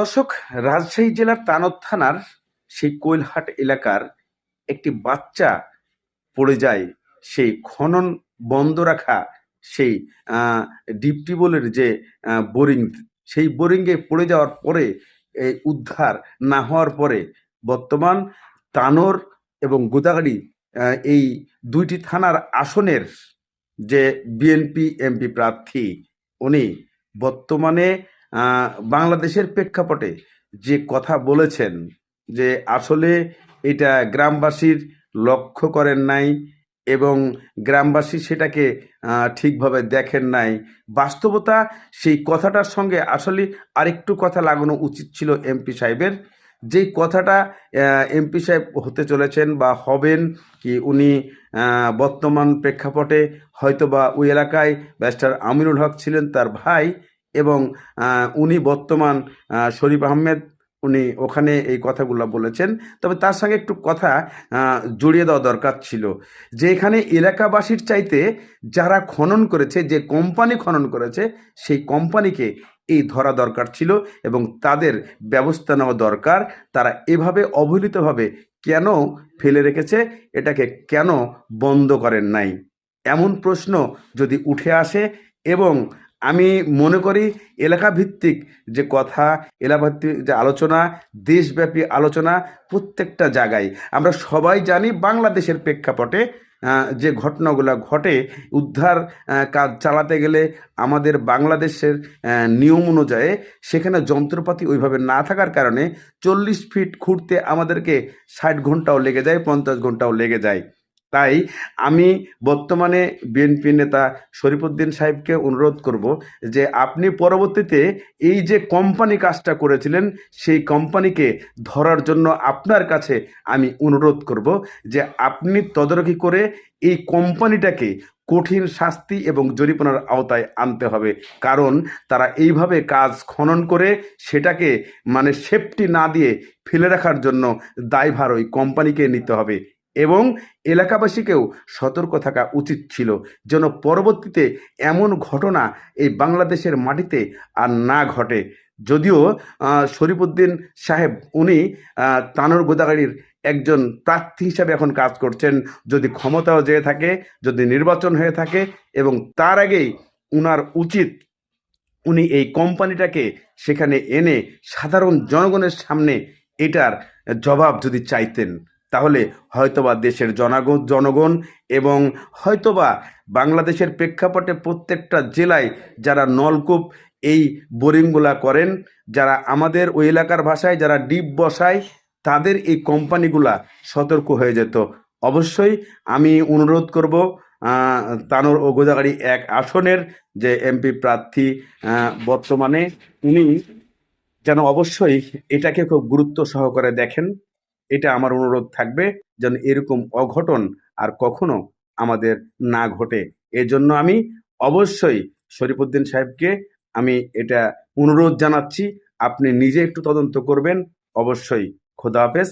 দর্শক, রাজশাহী জেলার তানদ থানার সেই কোইলহাট এলাকার একটি বাচ্চা পড়ে যায়। সেই খনন বন্ধ রাখা সেই ডিপ টিউবওয়েলের যে বোরিং, সেই বোরিংয়ে পড়ে যাওয়ার পরে এই উদ্ধার না হওয়ার পরে বর্তমান তানোর এবং গোদাগাড়ি এই দুইটি থানার আসনের যে বিএনপি, এমপি প্রার্থী, উনি বর্তমানে বাংলাদেশের প্রেক্ষাপটে যে কথা বলেছেন যে আসলে এটা গ্রামবাসীর লক্ষ্য করেন নাই এবং গ্রামবাসী সেটাকে ঠিকভাবে দেখেন নাই। বাস্তবতা সেই কথাটার সঙ্গে আসলে আরেকটু কথা লাগানো উচিত ছিল এমপি সাহেবের। যেই কথাটা এমপি সাহেব হতে চলেছেন বা হবেন কি উনি বর্তমান প্রেক্ষাপটে হয়তো বা ওই এলাকায় ব্যারিস্টার আমিনুল হক ছিলেন তার ভাই এবং উনি বর্তমান শরীফ আহমেদ, উনি ওখানে এই কথাগুলো বলেছেন। তবে তার সঙ্গে একটু কথা জড়িয়ে দেওয়া দরকার ছিল যে এখানে এলাকাবাসীর চাইতে যারা খনন করেছে, যে কোম্পানি খনন করেছে, সেই কোম্পানিকে এই ধরা দরকার ছিল এবং তাদের ব্যবস্থা নেওয়া দরকার। তারা এভাবে অবহেলিতভাবে কেন ফেলে রেখেছে, এটাকে কেন বন্ধ করেন নাই? এমন প্রশ্ন যদি উঠে আসে এবং আমি মনে করি এলাকা ভিত্তিক যে কথা এলাকা ভিত্তিক যে আলোচনা, দেশব্যাপী আলোচনা প্রত্যেকটা জায়গায়। আমরা সবাই জানি বাংলাদেশের প্রেক্ষাপটে যে ঘটনাগুলো ঘটে, উদ্ধার কাজ চালাতে গেলে আমাদের বাংলাদেশের নিয়ম অনুযায়ী সেখানে যন্ত্রপাতি ওইভাবে না থাকার কারণে চল্লিশ ফিট খুঁড়তে আমাদেরকে ষাট ঘন্টাও লেগে যায়, পঞ্চাশ ঘন্টাও লেগে যায়। তাই আমি বর্তমানে বিএনপি নেতা শরীফুদ্দিন সাহেবকে অনুরোধ করব যে আপনি পরবর্তীতে এই যে কোম্পানি কাজটা করেছিলেন, সেই কোম্পানিকে ধরার জন্য আপনার কাছে আমি অনুরোধ করব যে আপনি তদারকি করে এই কোম্পানিটাকে কঠিন শাস্তি এবং জরিমানার আওতায় আনতে হবে। কারণ তারা এইভাবে কাজ খনন করে সেটাকে মানে সেফটি না দিয়ে ফেলে রাখার জন্য দায়ভার ওই কোম্পানিকে নিতে হবে। এবং এলাকাবাসীকেও সতর্ক থাকা উচিত ছিল যেন পরবর্তীতে এমন ঘটনা এই বাংলাদেশের মাটিতে আর না ঘটে। যদিও শরীফুদ্দিন সাহেব উনি তানোর গোদাগাড়ির একজন প্রার্থী হিসাবে এখন কাজ করছেন। যদি ক্ষমতাও যেয়ে থাকে, যদি নির্বাচন হয়ে থাকে এবং তার আগেই উনার উচিত উনি এই কোম্পানিটাকে সেখানে এনে সাধারণ জনগণের সামনে এটার জবাব যদি চাইতেন। তাহলে হয়তোবা দেশের জনগণ জনগণ এবং হয়তোবা বাংলাদেশের প্রেক্ষাপটে প্রত্যেকটা জেলায় যারা নলকূপ এই বোরিংগুলা করেন, যারা আমাদের ওই এলাকার ভাষায় যারা ডিপ বসায়, তাদের এই কোম্পানিগুলা সতর্ক হয়ে যেত। অবশ্যই আমি অনুরোধ করব তানোর ও গোদাগাড়ি এক আসনের যে এমপি প্রার্থী বর্তমানে, উনি যেন অবশ্যই এটাকে খুব গুরুত্ব সহকারে দেখেন। এটা আমার অনুরোধ থাকবে যেন এরকম অঘটন আর কখনো আমাদের না ঘটে। এজন্য আমি অবশ্যই শরীফুদ্দিন সাহেবকে আমি এটা অনুরোধ জানাচ্ছি, আপনি নিজে একটু তদন্ত করবেন। অবশ্যই। খোদা হাফেজ।